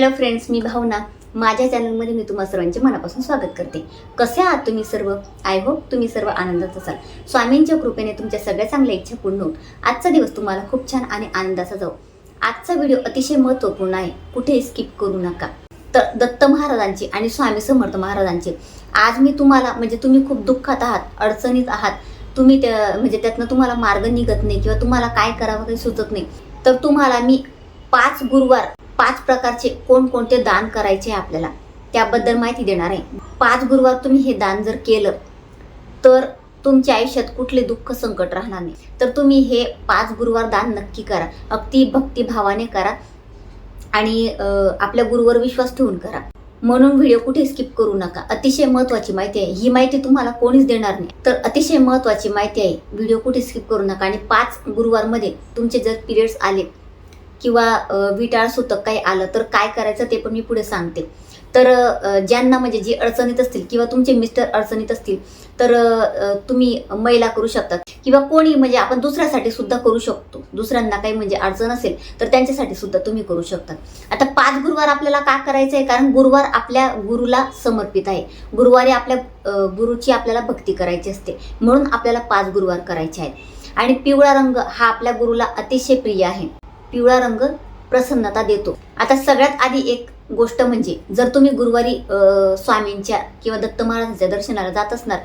Hello friends मी भावना. माझ्या चॅनलमध्ये मी तुम्हा सर्वांचे मनापासून स्वागत करते. कसे आहात तुम्ही सर्व? आय होप तुम्ही सर्व आनंदात असाल. स्वामींच्या कृपेने तुमच्या सगळ्या चांगल्या इच्छा पूर्ण होत. आजचा दिवस तुम्हाला खूप छान आणि आनंदाचा जाऊ आजचा व्हिडिओ अतिशय महत्त्वपूर्ण आहे. कुठेही स्किप करू नका. तर दत्त महाराजांचे आणि स्वामी समर्थ महाराजांचे. आज मी तुम्हाला म्हणजे तुम्ही खूप दुःखात आहात अडचणीत आहात. तुम्ही त्या म्हणजे त्यातनं तुम्हाला मार्ग निघत नाही किंवा तुम्हाला काय करावं काही सुचत नाही. तर तुम्हाला मी पाच गुरुवार पाच प्रकारचे कोणकोणते दान करायचे आहे आपल्याला त्याबद्दल माहिती देणार आहे. पाच गुरुवार तुम्ही हे दान जर केलं तर तुमच्या आयुष्यात कुठले दुःख संकट राहणार नाही. तर तुम्ही हे पाच गुरुवार दान नक्की करा. अगदी भक्तिभावाने करा आणि आपल्या गुरुवर विश्वास ठेवून करा. म्हणून व्हिडिओ कुठे स्किप करू नका. अतिशय महत्त्वाची माहिती आहे. ही माहिती तुम्हाला कोणीच देणार नाही. तर अतिशय महत्त्वाची माहिती आहे. व्हिडिओ कुठे स्किप करू नका. आणि पाच गुरुवारमध्ये तुमचे जर पिरियड्स आले किंवा विटाळ सुतक काही आलं तर काय करायचं ते पण मी पुढे सांगते. तर ज्यांना म्हणजे जे अडचणीत असतील किंवा तुमचे मिस्टर अडचणीत असतील तर तुम्ही महिला करू शकतात. किंवा कोणी म्हणजे आपण दुसऱ्यासाठी सुद्धा करू शकतो. दुसऱ्यांना काही म्हणजे अडचण असेल तर त्यांच्यासाठी सुद्धा तुम्ही करू शकता आता पाच गुरुवार आपल्याला का करायचं आहे कारण गुरुवार आपल्या गुरुला समर्पित आहे. गुरुवारी आपल्या गुरुची आपल्याला भक्ती करायची असते. म्हणून आपल्याला पाच गुरुवार करायचे आहेत. आणि पिवळा रंग हा आपल्या गुरुला अतिशय प्रिय आहे. पिवळा रंग प्रसन्नता देतो. आता सगळ्यात आधी एक गोष्ट म्हणजे जर तुम्ही गुरुवारी स्वामींच्या किंवा दत्त महाराजांच्या दर्शनाला जात असणार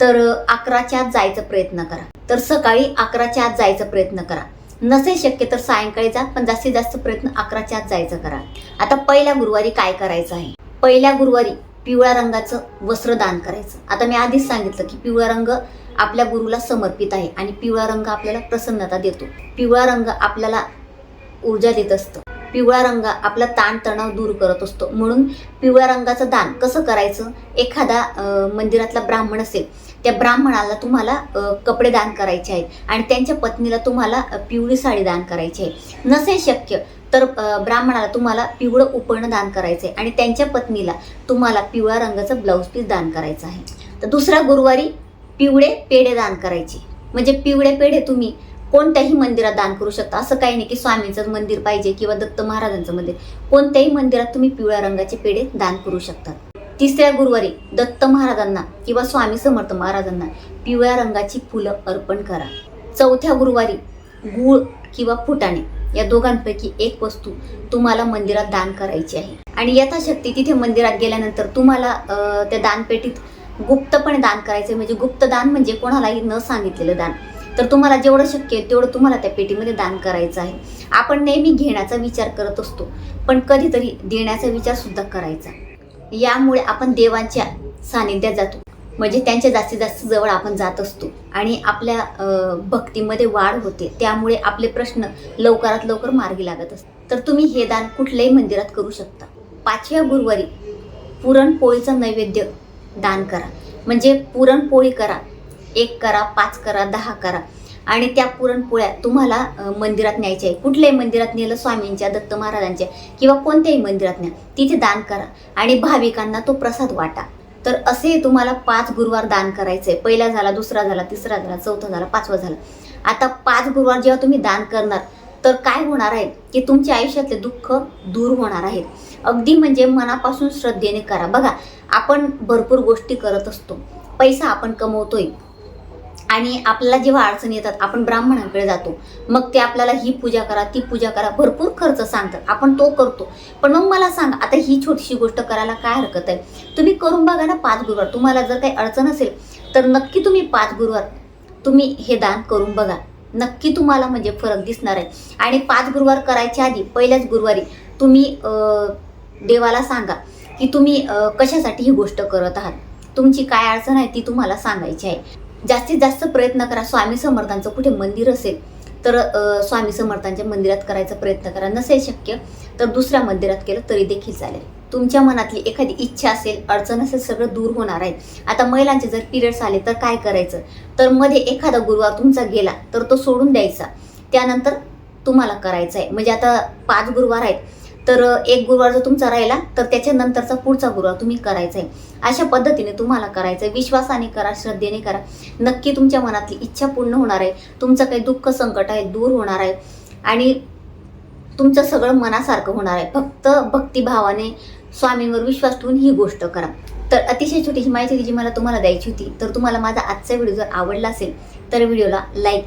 तर अकराच्या आत जायचा प्रयत्न करा. तर सकाळी अकराच्या आत जायचा प्रयत्न करा. नसेल शक्य तर सायंकाळी जा पण जास्तीत जास्त प्रयत्न अकराच्या आत जायचा करा. आता पहिल्या गुरुवारी काय करायचं आहे? पहिल्या गुरुवारी पिवळ्या रंगाचं वस्त्र दान करायचं. आता मी आधीच सांगितलं की पिवळा रंग आपल्या गुरुला समर्पित आहे आणि पिवळा रंग आपल्याला प्रसन्नता देतो. पिवळा रंग आपल्याला ऊर्जा देत असतं. पिवळा रंग आपला ताणतणाव दूर करत असतो. म्हणून पिवळ्या रंगाचं दान कसं करायचं? एखादा मंदिरातला ब्राह्मण असेल त्या ब्राह्मणाला तुम्हाला कपडे दान करायचे आहेत आणि त्यांच्या पत्नीला तुम्हाला पिवळी साडी दान करायची आहे. नसेल शक्य तर ब्राह्मणाला तुम्हाला पिवळं उपण दान करायचं आहे आणि त्यांच्या पत्नीला तुम्हाला पिवळ्या रंगाचं ब्लाऊज पीस दान करायचं आहे. तर दुसऱ्या गुरुवारी पिवळे पेढे दान करायचे. म्हणजे पिवळे पेढे तुम्ही कोणत्याही मंदिरात दान करू शकता. असं काही नाही की स्वामींचं मंदिर पाहिजे किंवा दत्त महाराजांचं मंदिर. कोणत्याही मंदिरात तुम्ही पिवळ्या रंगाचे पेढे दान करू शकता. तिसऱ्या गुरुवारी दत्त महाराजांना किंवा स्वामी समर्थ महाराजांना पिवळ्या रंगाची फुलं अर्पण करा. चौथ्या गुरुवारी गूळ किंवा फुटाणे या दोघांपैकी एक वस्तू तुम्हाला मंदिरात दान करायची आहे. आणि यथाशक्ती तिथे मंदिरात गेल्यानंतर तुम्हाला त्या दानपेटीत गुप्तपणे दान करायचे म्हणजे गुप्त दान म्हणजे कोणालाही न सांगितलेलं दान. तर तुम्हाला जेवढं शक्य आहे तेवढं तुम्हाला त्या पेटीमध्ये दान करायचं आहे. आपण नेहमी घेण्याचा विचार करत असतो पण कधीतरी देण्याचा विचार सुद्धा करायचा. यामुळे आपण देवांच्या सानिध्यात जातो. म्हणजे त्यांच्या जास्तीत जास्त जवळ आपण जात असतो आणि आपल्या भक्तीमध्ये वाढ होते. त्यामुळे आपले प्रश्न लवकरात लवकर मार्गी लागत असतात. तर तुम्ही हे दान कुठल्याही मंदिरात करू शकता. पाचव्या गुरुवारी पुरणपोळीचं नैवेद्य दान करा. म्हणजे पुरणपोळी करा. एक करा पाच करा दहा करा. आणि त्या पुरणपोळ्या तुम्हाला मंदिरात न्यायच्या आहे कुठल्याही मंदिरात नेलं स्वामींच्या दत्त महाराजांच्या किंवा कोणत्याही मंदिरात न्या. तिथे दान करा आणि भाविकांना तो प्रसाद वाटा. तर असे तुम्हाला पाच गुरुवार दान करायचे पहिला झाला दुसरा झाला तिसरा झाला चौथा झाला पाचवा झाला. आता पाच गुरुवार जेव्हा तुम्ही दान करणार तर काय होणार आहे? की तुमच्या आयुष्यातले दुःख दूर होणार आहेत. अगदी म्हणजे मनापासून श्रद्धेने करा. बघा आपण भरपूर गोष्टी करत असतो. पैसा आपण कमवतोय. आणि आपल्याला जेव्हा अडचणी येतात आपण ब्राह्मणांकडे जातो. मग ते आपल्याला ही पूजा करा ती पूजा करा भरपूर खर्च सांगतात. आपण तो करतो. पण मग मला सांग आता ही छोटीशी गोष्ट करायला काय हरकत आहे? तुम्ही करून बघा ना पाच गुरुवार. तुम्हाला जर काही अडचण असेल तर नक्की तुम्ही पाच गुरुवार तुम्ही हे दान करून बघा. नक्की तुम्हाला म्हणजे फरक दिसणार आहे. आणि पाच गुरुवार करायच्या आधी पहिल्याच गुरुवारी तुम्ही देवाला सांगा की तुम्ही कशासाठी ही गोष्ट करत आहात? तुमची काय अडचण आहे ती तुम्हाला सांगायची आहे. जास्तीत जास्त प्रयत्न करा. स्वामी समर्थांचं कुठे मंदिर असेल तर स्वामी समर्थांच्या मंदिरात करायचा प्रयत्न करा. नसेल शक्य तर दुसऱ्या मंदिरात केलं तरी देखील चालेल. तुमच्या मनातली एखादी इच्छा असेल अडचण असेल सगळं दूर होणार आहे. आता महिलांचे जर पिरियड्स आले तर काय करायचं? तर मध्ये एखादा गुरुवार तुमचा गेला तर तो सोडून द्यायचा. त्यानंतर तुम्हाला करायचं आहे म्हणजे आता पाच गुरुवार आहेत. तर एक गुरुवार जर तुमचा राहिला तर त्याच्यानंतरचा पुढचा गुरुवार तुम्ही करायचा आहे अशा पद्धतीने तुम्हाला करायचं आहे विश्वासाने करा श्रद्धेने करा. नक्की तुमच्या मनातली इच्छा पूर्ण होणार आहे. तुमचं काही दुःख संकट आहे दूर होणार आहे. आणि तुमचं सगळं मनासारखं होणार आहे. फक्त भक्तिभावाने स्वामींवर विश्वास ठेवून ही गोष्ट करा. तर अतिशय छोटीशी माहिती जी मला तुम्हाला द्यायची होती तर तुम्हाला माझा आजचा व्हिडिओ जर आवडला असेल तर व्हिडिओला लाईक